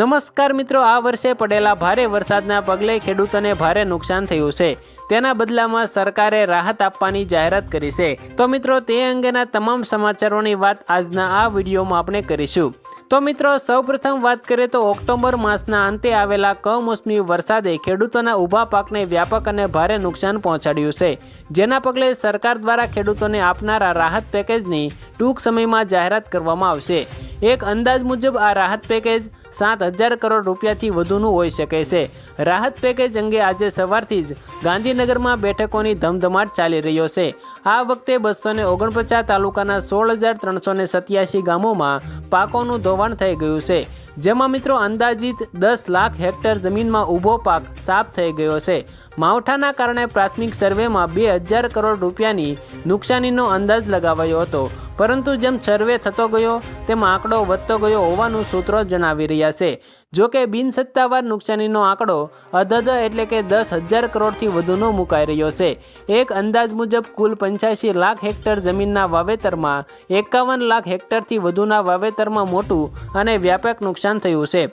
નમસ્કાર મિત્રો, આ વર્ષે પડેલા ભારે વરસાદના પગલે ખેડૂતોને ભારે નુકસાન થયું છે. તેના બદલામાં સરકારે રાહત આપવાની જાહેરાત કરી છે. તો મિત્રો, તે અંગેના તમામ સમાચારોની વાત આજના આ વિડીયોમાં આપણે કરીશું. તો મિત્રો, સૌપ્રથમ વાત કરીએ તો ઓક્ટોબર માસના અંતે આવેલા કમોસમી વરસાદે ખેડૂતોના ઊભા પાકને વ્યાપક અને ભારે નુકસાન પહોંચાડ્યું છે. જેના પગલે સરકાર દ્વારા ખેડૂતોને આપનારા રાહત પેકેજની ટૂંક સમયમાં જાહેરાત કરવામાં આવશે. એક અંદાજ મુજબ આ રાહત પેકેજ સાત હજાર કરોડ રૂપિયાથી વધુનું હોઈ શકે છે. રાહત પેકેજ અંગે આજે સવારથી જ ગાંધીનગરમાં બેઠકોની ધમધમાટ ચાલી રહ્યો છે. આ વખતે બસો ને ઓગણપચાસ તાલુકાના સોળ હજાર ત્રણસો ને સત્યાસી ગામોમાં પાકોનું ધોવાણ થઈ ગયું છે. જેમાં મિત્રો અંદાજિત દસ લાખ હેક્ટર જમીનમાં ઊભો પાક સાફ થઈ ગયો છે. માવઠાના કારણે પ્રાથમિક સર્વેમાં બે હજાર કરોડ રૂપિયાની નુકસાનીનો અંદાજ લગાવાયો હતો. પરંતુ જેમ સર્વે થતો ગયો, તેમ આંકડો વધતો ગયો હોવાનું સૂત્રો જણાવી રહ્યા છે. જો કે બિનસત્તાવાર નુકસાનીનો આંકડો અધધ એટલે કે દસ હજાર કરોડથી વધુનો મુકાઈ રહ્યો છે. એક અંદાજ મુજબ કુલ પંચ્યાસી લાખ હેક્ટર જમીનના વાવેતરમાં એકાવન લાખ હેક્ટરથી વધુના વાવેતરમાં મોટું અને વ્યાપક નુકસાન થયું છે.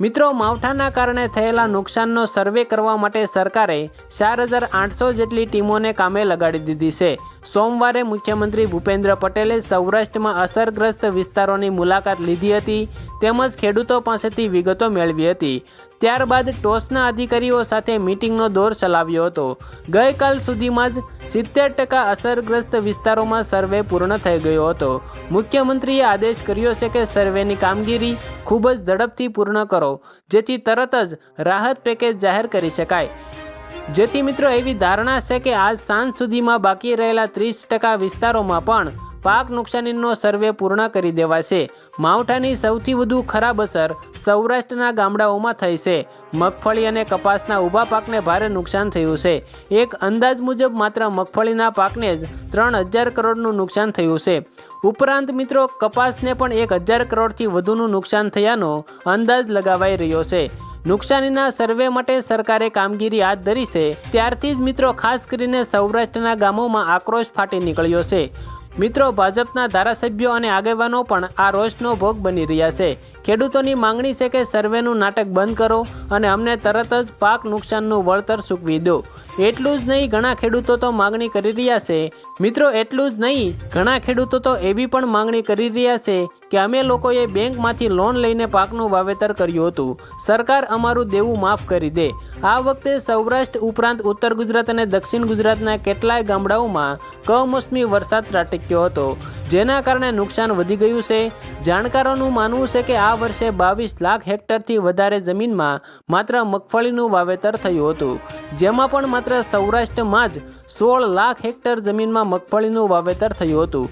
મિત્રો, માવઠાના કારણે થયેલા નુકસાનનો સર્વે કરવા માટે સરકારે ચાર હજાર આઠસો જેટલી ટીમોને કામે લગાડી દીધી છે. સોમવારે મુખ્યમંત્રી ભૂપેન્દ્ર પટેલે સૌરાષ્ટ્રમાં અસરગ્રસ્ત વિસ્તારોની મુલાકાત લીધી હતી, તેમજ ખેડૂતો પાસેથી વિગતો મેળવી હતી. ત્યારબાદ ટોસના અધિકારીઓ સાથે મિટિંગનો દોર ચલાવ્યો હતો. ગઈકાલ સુધીમાં જ સિત્તેર ટકા અસરગ્રસ્ત વિસ્તારોમાં સર્વે પૂર્ણ થઈ ગયો હતો. મુખ્યમંત્રીએ આદેશ કર્યો છે કે સર્વેની કામગીરી ખૂબ જ ઝડપથી પૂર્ણ કરો, જેથી તરત જ રાહત પેકેજ જાહેર કરી શકાય. જેથી મિત્રો એવી ધારણા છે કે આજ સાંજ સુધીમાં બાકી રહેલા ત્રીસ ટકા વિસ્તારોમાં પણ પાક નુકસાનીનો સર્વે પૂર્ણ કરી દેવાશે. માવઠાની સૌથી વધુ ખરાબ અસર સૌરાષ્ટ્રના ગામડાઓમાં થઈ છે. મગફળી અને કપાસના ઊભા પાકને ભારે નુકસાન થયું છે. એક અંદાજ મુજબ માત્ર મગફળીના પાકને જ ત્રણ હજાર કરોડનું નુકસાન થયું છે. ઉપરાંત મિત્રો, કપાસને પણ એક હજાર કરોડથી વધુનું નુકસાન થયાનો અંદાજ લગાવાઈ રહ્યો છે. નુકસાનીના સર્વે માટે સરકારે કામગીરી હાથ ધરી છે. ત્યારથી જ મિત્રો, ખાસ કરીને સૌરાષ્ટ્રના ગામોમાં આક્રોશ ફાટી નીકળ્યો છે. મિત્રો, ભાજપના ધારાસભ્યો અને આગેવાનો પણ આ રોષનો ભોગ બની રહ્યા છે. ખેડૂતોની માંગણી છે કે સર્વેનું નાટક બંધ કરો અને અમને તરત જ પાક નુકસાનનું વળતર ચૂકવી દો. એટલું જ નહીં, ઘણા ખેડૂતો તો માંગણી કરી રહ્યા છે. મિત્રો, એટલું જ નહીં, ઘણા ખેડૂતો તો એવી પણ માંગણી કરી રહ્યા છે કે અમે લોકોએ બેંકમાંથી લોન લઈને પાકનું વાવેતર કર્યું હતું. સરકાર અમારું દેવું માફ કરી દે. આ વખતે સૌરાષ્ટ્ર ઉપરાંત ઉત્તર ગુજરાત અને દક્ષિણ ગુજરાતના કેટલાય ગામડાઓમાં કમોસમી વરસાદ ત્રાટક્યો હતો. જેના કારણે નુકસાન વધી ગયું છે. જાણકારોનું માનવું છે કે આ વર્ષે બાવીસ લાખ હેક્ટરથી વધારે જમીનમાં માત્ર મગફળીનું વાવેતર થયું હતું. જેમાં પણ માત્ર સૌરાષ્ટ્રમાં જ સોળ લાખ હેક્ટર જમીનમાં મગફળીનું વાવેતર થયું હતું.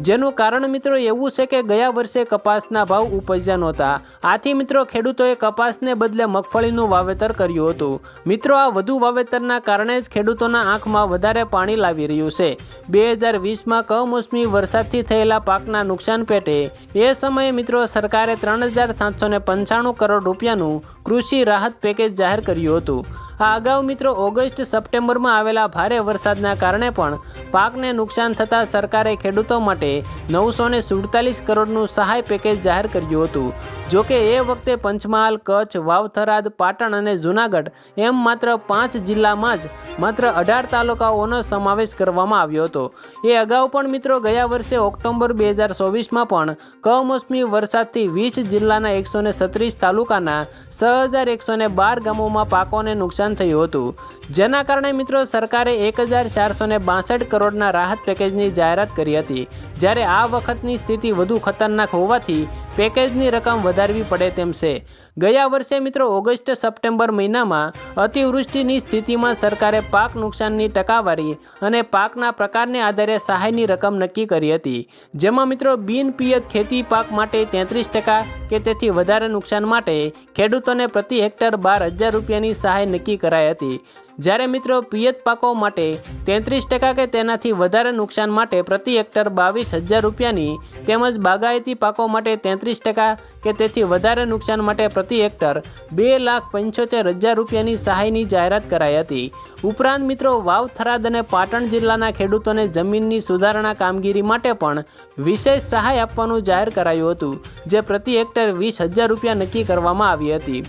જેનું કારણ મિત્રો એવું છે કે ગયા વર્ષે કપાસના ભાવ ઉપજ્યા નહોતા. આથી મિત્રો ખેડૂતોએ કપાસને બદલે મગફળીનું વાવેતર કર્યું હતું. મિત્રો, આ વધુ વાવેતરના કારણે જ ખેડૂતોના આંખમાં વધારે પાણી લાવી રહ્યું છે. બે હજાર વીસમાં કમોસમી વરસાદથી થયેલા પાકના નુકસાન પેટે એ સમયે મિત્રો સરકારે ત્રણ હજાર સાતસો પંચાણું કરોડ રૂપિયાનું કૃષિ રાહત પેકેજ જાહેર કર્યું હતું. આ અગાઉ મિત્રો, ઓગસ્ટ સપ્ટેમ્બરમાં આવેલા ભારે વરસાદના કારણે પણ પાકને નુકસાન થતાં સરકારે ખેડૂતો માટે નવસો ને સુડતાલીસ કરોડનું સહાય પેકેજ જાહેર કર્યું હતું. જોકે એ વખતે પંચમહાલ, કચ્છ, વાવથરાદ, પાટણ અને જૂનાગઢ એમ માત્ર પાંચ જિલ્લામાં જ માત્ર અઢાર તાલુકાઓનો સમાવેશ કરવામાં આવ્યો હતો. એ અગાઉ પણ મિત્રો, ગયા વર્ષે ઓક્ટોબર બે હજાર ચોવીસમાં પણ કમોસમી વરસાદથી વીસ જિલ્લાના એકસો ને સત્રીસ તાલુકાના છ હજાર એકસો ને બાર ગામોમાં પાકોને નુકસાન થયું હતું. જેના કારણે મિત્રો સરકારે એક હજાર ચારસો ને બાસઠ કરોડના રાહત પેકેજની જાહેરાત કરી હતી. જ્યારે આ વખતની સ્થિતિ વધુ ખતરનાક હોવાથી પેકેજની રકમ વધારવી પડે તેમ છે. ગયા વર્ષે મિત્રો ઓગસ્ટ સપ્ટેમ્બર મહિનામાં અતિવૃષ્ટિની સ્થિતિમાં સરકારે પાક નુકસાનની ટકાવારી અને પાકના પ્રકારને આધારે સહાયની રકમ નક્કી કરી હતી. જેમાં મિત્રો બિનપિયત ખેતી પાક માટે તેત્રીસ ટકા કે તેથી વધારે નુકસાન માટે ખેડૂતોને પ્રતિ હેક્ટર બાર હજાર રૂપિયાની સહાય નક્કી કરાઈ હતી. જ્યારે મિત્રો પિયત પાકો માટે તેત્રીસ ટકા કે તેનાથી વધારે નુકસાન માટે પ્રતિ હેક્ટર બાવીસ હજાર રૂપિયાની તેમજ બાગાયતી પાકો માટે તેત્રીસ ટકા કે તેથી વધારે નુકસાન માટે પ્રતિ હેક્ટર બે લાખ પંચોતેર હજાર રૂપિયાની સહાયની જાહેરાત કરાઈ હતી. ઉપરાંત મિત્રો વાવ થરાદ અને પાટણ જિલ્લાના ખેડૂતોને જમીનની સુધારણા કામગીરી માટે પણ વિશેષ સહાય આપવાનું જાહેર કરાયું હતું, જે પ્રતિ હેક્ટર વીસ હજાર રૂપિયા નક્કી કરવામાં આવી હતી.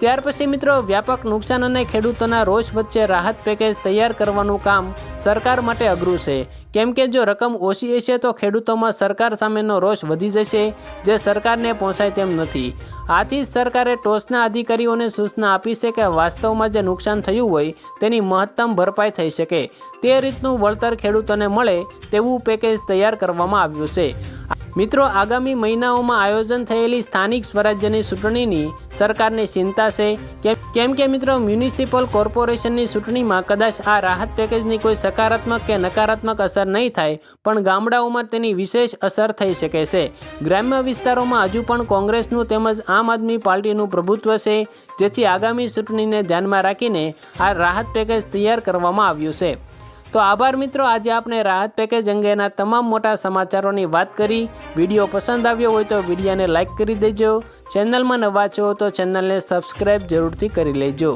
ત્યાર પછી મિત્રો, વ્યાપક નુકસાન અને ખેડૂતોના રોષ વચ્ચે રાહત પેકેજ તૈયાર કરવાનું કામ સરકાર માટે અઘરું છે. કેમ કે જો રકમ ઓછી હશે તો ખેડૂતોમાં સરકાર સામેનો રોષ વધી જશે, જે સરકારને પહોંચાય તેમ નથી. આથી જ સરકારે ટોચના અધિકારીઓને સૂચના આપી છે કે વાસ્તવમાં જે નુકસાન થયું હોય તેની મહત્તમ ભરપાઈ થઈ શકે. તે રીતનું વળતર ખેડૂતોને મળે તેવું પેકેજ તૈયાર કરવામાં આવ્યું છે. મિત્રો, આગામી મહિનાઓમાં આયોજન થયેલી સ્થાનિક સ્વરાજ્યની ચૂંટણીની સરકારને ચિંતા છે. કેમ- કે મિત્રો, મ્યુનિસિપલ કોર્પોરેશનની ચૂંટણીમાં કદાચ આ રાહત પેકેજની કોઈ સકારાત્મક કે નકારાત્મક અસર નહીં થાય, પણ ગામડાઓમાં તેની વિશેષ અસર થઈ શકે છે. ગ્રામ્ય વિસ્તારોમાં હજુ પણ કોંગ્રેસનું તેમજ આમ આદમી પાર્ટીનું પ્રભુત્વ છે. જેથી આગામી ચૂંટણીને ધ્યાનમાં રાખીને આ રાહત પેકેજ તૈયાર કરવામાં આવ્યું છે. તો આભાર મિત્રો, આજે આપણે રાહત પેકેજ અંગેના તમામ મોટા સમાચારોની વાત કરી. વીડિયો પસંદ આવ્યો હોય તો વિડીયોને લાઇક કરી દેજો. ચેનલમાં નવા છો તો ચેનલને સબસ્ક્રાઈબ જરૂરથી કરી લેજો.